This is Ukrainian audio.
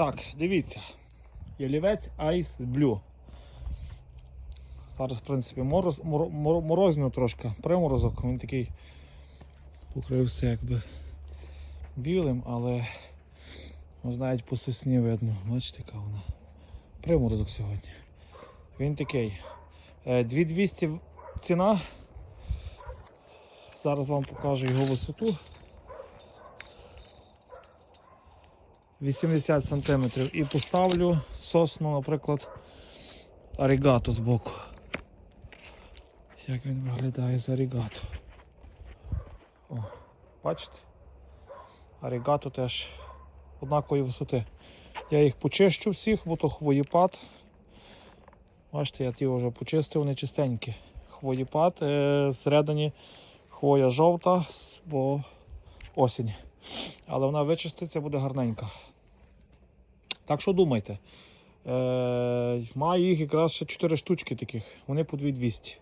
Так, дивіться. Ялівець Ice Blue. Зараз, в принципі, мороз, моро- моро- морозно трошки, приморозок, він такий покрився якби білим, але ось навіть по сосні видно. Бачите, яка вона. Приморозок сьогодні. Він такий. Е, 2200 ціна. Зараз вам покажу його висоту. 80 см і поставлю сосну, наприклад, арігато збоку. Як він виглядає з арігато. О, бачите? Арігато теж однакової висоти. Я їх почищу всіх, бо то хвоєпад. Бачите, я ті вже почистив, вони чистенькі. Хвоєпад, е, всередині хвоя жовта, бо осінь. Але вона вичиститься, буде гарненька. Так що думайте. Е, маю їх якраз ще 4 штучки таких, вони по 2200.